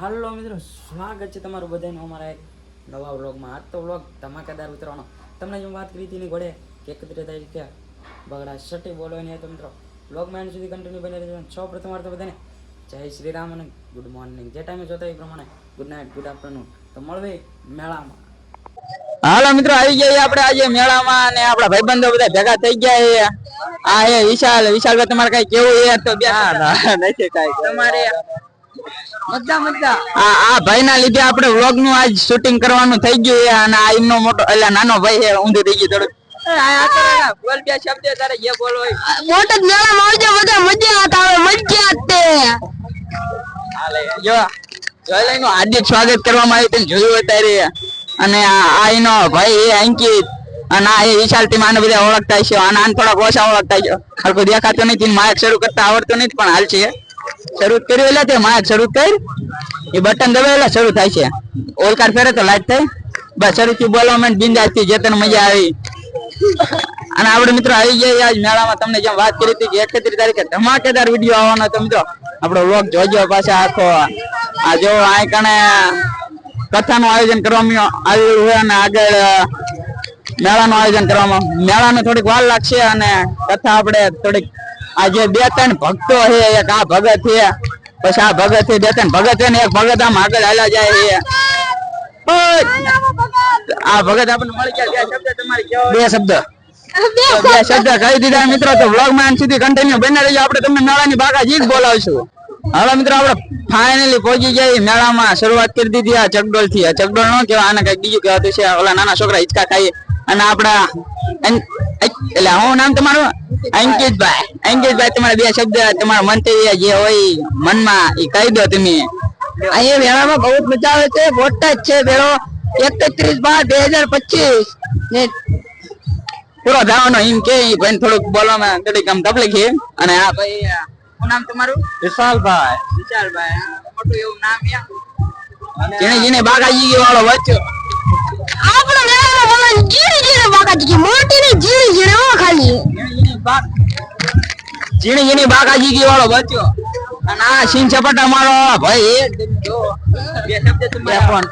હાલો મિત્રો સ્વાગત છે તમારું બધાનું અમારા એક નવા વ્લોગમાં. આજ તો વ્લોગ ધમાકેદાર ઉતરવાનો. તમને જે વાત કરી હતી ને ઘોડે કે એકત્રીસ તારીખે બગડા સટી બોલવાની તો મિત્રો. વ્લોગમાં એન્ડ સુધી કન્ટિન્યુ બની રહેજો. સૌ પ્રથમ વાર તો બધાને જય શ્રી રામ અને ગુડ મોર્નિંગ જે ટાઈમે જોતા એ પ્રમાણે ગુડ નાઇટ ગુડ આફ્ટરનૂન તો મળવે મેળામાં. હાલો મિત્રો આવી ગયા આપણે આજે મેળામાં અને આપણા ભાઈબંધો બધા ભેગા થઈ ગયા છે. આ એ વિશાલ વિશાલ તમારે કઈ કેવું એ તો બે નથી કઈ તમારે મજા મજા. આ આ ભાઈના લીધે આપણે વ્લોગનું આજ શૂટિંગ કરવાનું થઈ ગયું અને આ એમનો મોટો એટલે નાનો ભાઈ છે ઊંધું થઈ ગયું થોડું બોલ બે શબ્દ તારે જે બોલવો હોય. બોટદ મેળામાં આવજો બધા મજા આવે મજા તે. હાલે જો જોઈ હાર્દિક સ્વાગત કરવામાં આવ્યું તમે જોયું અત્યારે અને આ એનો ભાઈ એ અંકિત. અને આ એ વિશાલ ટીમ આને બધા ઓળખતા છે અને આને થોડાક ઓછા ઓળખતા છે હરકો દેખાતો નથી માયક શરૂ કરતા આવડતો નથી પણ હાલ છે. શરૂ કર્યું એટલે તે માયક શરૂ કરી. એ બટન દબાવે એટલે શરૂ થાય છે. ઓલકાર ફેરે તો લાઈટ થાય બસ શરૂ થી બોલવા માંડ બિંદાસથી જે તને મજા આવી. અને આપણે મિત્રો આવી ગયા, આજ મેળામાં તમને જેમ વાત કરી હતી કે એકત્રીસ તારીખે ધમાકેદાર વીડિયો આવવાનો હતો મિત્રો. આપણો વ્લોગ જોજો પાછા આખો. આ જો આ કણે કથાનું આયોજન કરવામાં આવ્યું હોય અને આગળ મેળાનું આયોજન કરવામાં. મેળાને થોડીક વાર લાગશે અને કથા આપણે થોડીક આ જે બે ત્રણ ભક્તો છે એક આ ભગત છે પછી આ ભગત છે બે ત્રણ ભગત છે ને એક ભગત આમ આગળ હાલા જાય છે. આ ભગત આપણને મળી ગયા બે શબ્દ તમારે બે શબ્દ. તો કહી દીધા મિત્રો તો વ્લોગમાં સુધી કન્ટિન્યુ બને રહેજો આપણે તમને મેળાની બાકાજી જ બોલાવશું. હવે મિત્રો આપણે ફાઇનલી પહોંચી ગયા મેળામાં શરૂઆત કરી દીધી આ ચકડોળથી ચકડોલ નો કેવા આને કંઈક બીજું કહેવાતું છે ઓલા નાના છોકરા હિચકા ખાઈએ. અને આપડા એટલે હું નામ તમારું? અંકિતભાઈ. અંકિતભાઈ તમારા બે શબ્દ તમારા મંતવ્ય જે હોય મનમાં એ કહી દો તમે. અહીંયા વેળામાં બહુ જ મજા આવે છે. મોટા જ છે વેળો. એકત્રીસ બાર બે હજાર પચીસ. ને પૂરો થવાનો એમ કે ભાઈ થોડુંક બોલવામાં થોડીક આમ તકલીફ છે. અને આ ભાઈ શું નામ તમારું? વિશાલભાઈ. વિશાલભાઈ મોટું એવું નામ છે. જેને જેને બાગાજી વાળો વચ્ચો. આપણો મેળામાં મને જીરી જીણી બાકાજી મોટી ને ખાલી ઝીણી ઝીણી બાગાજી વાળો બચ્યો. અને આ સિંહ ચપટા મારો ભાઈ જો બે શબ્દ તમારે ફોન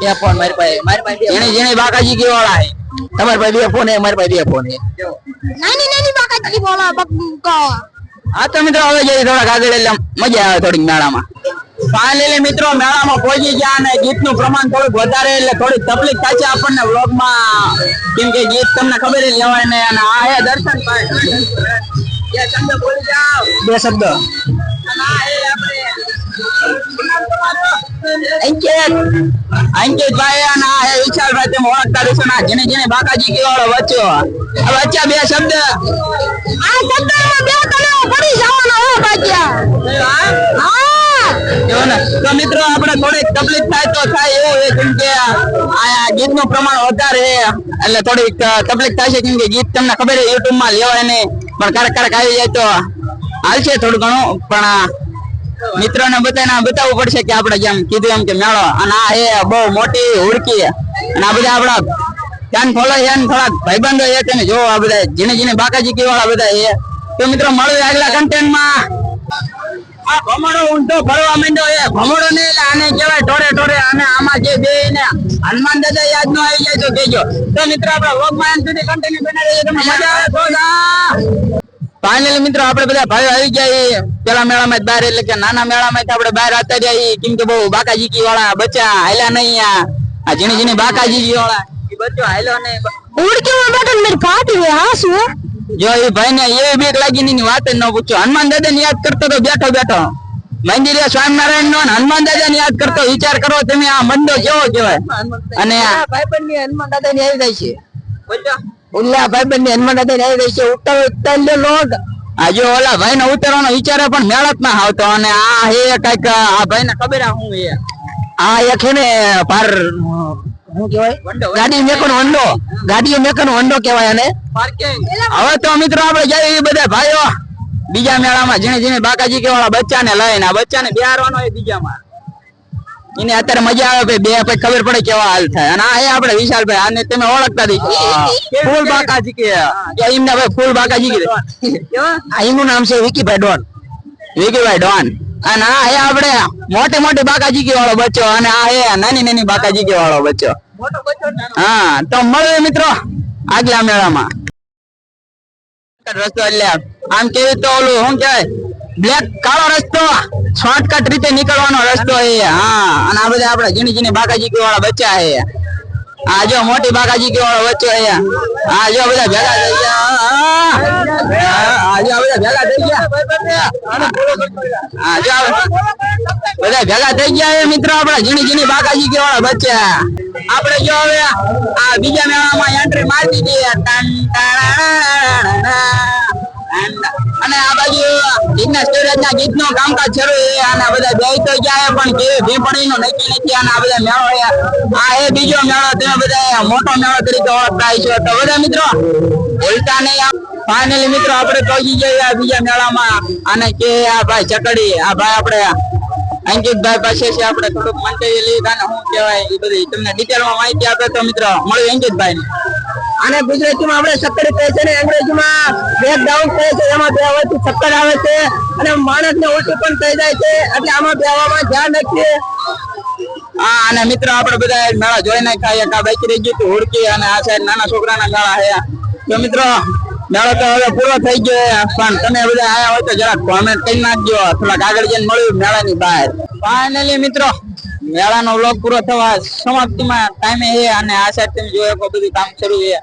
બે ફોન મારી પાસે. મારી પાસે ઝીણી ઝીણી બાગાજી વાળા છે તમારી પાસે બે ફોન હે મારી પાસે બે ફોન છે નાની નાની આજી બોલા બગ હા તો મિત્રો હવે જઈએ થોડા આગળ એટલે મજા આવે થોડીક મેળામાં ફાઇનલી મિત્રો મેળામાં પહોંચી ગયા અને ગીતનું પ્રમાણ થોડુંક વધારે એટલે થોડીક તકલીફ થાય છે આપણને વ્લોગમાં. કેમ કે ગીત તમને ખબર જ લેવાય ને અને આ હે દર્શન બે શબ્દ બે શબ્દ. અને આ હે આપણે અંકિત અંકિતભાઈ હે વિશાલભાઈ તમે ઓળખતા રહેશો ને? જેને જેને બાકાજી કેવાળો વચ્ચો. વચ્ચે બે શબ્દ. આ શબ્દ બે તને પડી જવાનો હો બાજ્યા હા. તો મિત્રો આપણે થોડીક તકલીફ થાય તો થાય એવું છે કેમ કે આ ગીતનું પ્રમાણ વધારે એટલે થોડીક તકલીફ થાય છે કેમ કે ગીત તમને ખબર છે યુટ્યુબમાં લેવાય નહીં. પણ ક્યારેક ક્યારેક આવી જાય તો હાલશે થોડું ઘણું. પણ મિત્રોને બધાને બતાવવું પડશે કે આપણે જેમ કીધું એમ કે મેળો. અને આ એ બહુ મોટી હુડકી અને આ બધા આપણા ધ્યાન ફોલો છે થોડાક ભાઈબંધો છે તેને જોવો આ બધા જેને જેને બાકાજી વાળા બધા છે. તો મિત્રો મળ્યું આગલા કન્ટેન્ટમાં આ ફરવા માંડ્યો એ ભમરડો ને આને કહેવાય ટોરે ટોરે અને આમાં જે બે ને હનુમાન દાદા યાદ નો આવી જાય તો કહેજો. તો મિત્રો, આપણા વ્લોગમાં સુધી કન્ટિન્યુ બનાવી રહેજો મજા આવે તો ફાઇનલી મિત્રો આપણે બધા ભાઈઓ આવી ગયા પેલા મેળામાં બહાર એટલે કે નાના મેળામાં જ આપણે બહાર આવતા રહ્યા કેમ કે બહુ બાકાજી વાળા બચ્ચા હાલ્યા નહીં આ. આ જીણી ઝીણી બાકાજી વાળા એ બચ્ચો હાલ્યો નહીં ઉડકીમાં બેઠો ને મારી ભાભી હા શું જો એ ભાઈ ને એવી બીક લાગી ની વાત જ ન પૂછો. હનુમાન દાદા ને યાદ કરતો તો બેઠો બેઠો. મંદિરે સ્વામિનારાયણ નો હનુમાન દાદા ને યાદ કરતો. વિચાર કરો તમે આ મંદો કેવો કહેવાય. અને હનુમાન દાદા ની આવી જાય છે. ઓલા ભાઈ ની હનુમાન આવી જાય છે. ઉત્તર ઉત્તર લે લોટ. આજે ઓલા ભાઈ ને ઉતરવાનો વિચારે પણ મેળ જ ના આવતો અને આ હે કંઈક આ ભાઈ ને ખબર હું? એ આ એક છે ને પાર શું કહેવાય? ગાડી મેકનો વંડો. ગાડી મેકનો વંડો કહેવાય અને હવે તો મિત્રો આપણે જઈએ એ બધા ભાઈઓ. બીજા મેળામાં જેને જેને બાકાજી કેવાળા બચ્ચા બચ્ચાને લઈને. આ બચ્ચાને બિહારવાનો એ બીજામાં. એને અત્યારે મજા આવે ભાઈ બે પછી ખબર પડે કેવા હાલ થાય. અને આ આપણે વિશાલભાઈ આને તમે ઓળખતા દઈશો ફૂલ બાકાજી કે. એમને ભાઈ ફૂલ બાકાજી કે. આ એનું નામ છે વિકીભાઈ ડોન. વિકીભાઈ ડોન. અને આ હે આપણે મોટી મોટી બાકાજીકી વાળો બચ્ચો. અને આ હે નાની નાની બાકાજીકી વાળો બચ્ચો. હા તો મળે મિત્રો આગલા મેળામાં. રસ્તો એટલે આમ કેવી તો ઓલું શું કહેવાય? બ્લેક કાળો રસ્તો. શોર્ટકટ રીતે નીકળવાનો રસ્તો છે હા. અને આ બધા આપડે ઝીણી ઝીણી બાકાજીકી વાળા બચ્ચા છે આ જો મોટી બાકાજીકી વાળો બચ્ચો છે આ જો બધા ભેગા થઈ ગયા. આ જો બધા ભેગા થઈ ગયા. આ જો બધા ભેગા થઈ ગયા એ મિત્રો આપડા ઝીણી ઝીણી બાકાજીકી વાળા બચ્ચા. આપણે જો હવે આ બીજા મેળામાં એન્ટ્રી મારી દીધી. અને આ બાજુ ગીતના સ્ટોરેજ ના ગીતનું કામકાજ શરૂ અને બધા જઈ તો જાય પણ જે ભીપણી નું નક્કી નથી અને આ બધા મેળો આ એ બીજો મેળો તમે બધા મોટો મેળો તરીકે ઓળખાય છે. તો બધા મિત્રો, ભૂલતા નહીં ફાઇનલી મિત્રો, આપણે પહોંચી જઈએ આ બીજા મેળામાં. અને કે આ ભાઈ ચકડી, આ ભાઈ આપણે અંકિતભાઈ પાસે છે, આપણે થોડુંક મંતવ્ય લઈએ. અને શું કહેવાય, એ બધી તમને ડિટેલમાં માહિતી આપે તો મિત્રો મળ્યું અંકિતભાઈ અને ગુજરાતીમાં આપણે સક્કર કહે છે ને અંગ્રેજીમાં બ્રેક ડાઉન કહે છે, એમાં બે વચ્ચે ચક્કર આવે છે. અને માણસને ઉલટી પણ થઈ જાય છે, એટલે આમાં બેવામાં ધ્યાન રાખીએ. હા, અને મિત્રો, આપણે બધા મેળા જોઈ નાખ્યા એક આ બાકી રહી ગયું હુડકી અને આ સાઈડ નાના છોકરાના મેળા છે. તો મિત્રો, મેળો તો હવે પૂરો થઈ ગયો પણ તમે બધા આયા હોય તો જરાક કોમેન્ટ કરી નાખજો, થોડાક આગળ જઈને મળ્યું મેળાની બહાર. ફાઇનલી મિત્રો મેળાનો વ્લોગ પૂરો થવા સમાપ્તિમાં ટાઈમે છે અને આ સાઈડ તમે જોયો કે બધું કામ શરૂ છે.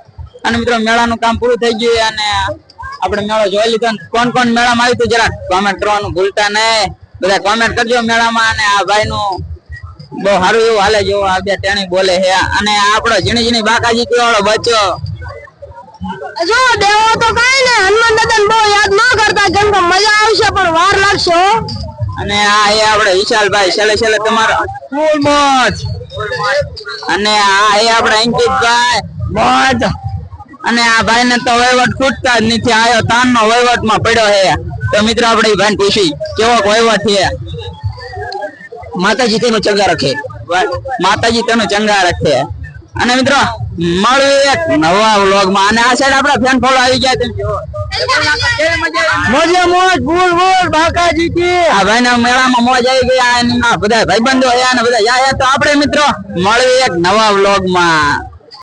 અને મિત્રો, મેળાનું કામ પૂરું થઈ ગયું અને આપણે મેળો જોઈ લીધો કોણ કોણ મેળામાં આવ્યું જરાક કોમેન્ટ કરવાનું ભૂલતા નહીં. બધા કોમેન્ટ કરજો મેળામાં અને આ ભાઈનું બહુ સારું એવું હાલે જેવો આ બે ટેણી બોલે છે. અને આપણો ઝીણી ઝીણી બાકાજી વાળો બચ્ચો. જો, દેવો તો કઈ ને હનુમાન દાદા બહુ યાદ ન કરતા કેમ કે મજા આવશે, પણ વાર લાગશે. અને આ એ આપણે વિશાલભાઈ છેલ્લે છેલ્લે તમારો. ફૂલ મોજ. અને આ એ આપણે અંકિતભાઈ. મોજ. અને આ ભાઈ ને તો વહીવટ ખૂટતા જ નથી. આયો તાન નો વહીવટમાં પડ્યો હે તો મિત્રો આપણે એ ભાઈ પૂછી કેવો વહીવટ છે? માતાજી તેનું ચંગા રાખે. માતાજી તેનું ચંગા રાખે. અને મિત્રો મળ્યું એક નવા વ્લોગમાં અને આ સાઈડ આપણા ફેન ફોલો આવી ગયા જુઓ. મોજે મોજ ભૂલ ભૂલ બાકાજી કી. આ ભાઈ ના મેળામાં મોજ આવી ગયા બધા ભાઈબંધો આયા અને બધા. તો આપણે મિત્રો, મળીએ એક નવા વ્લોગમાં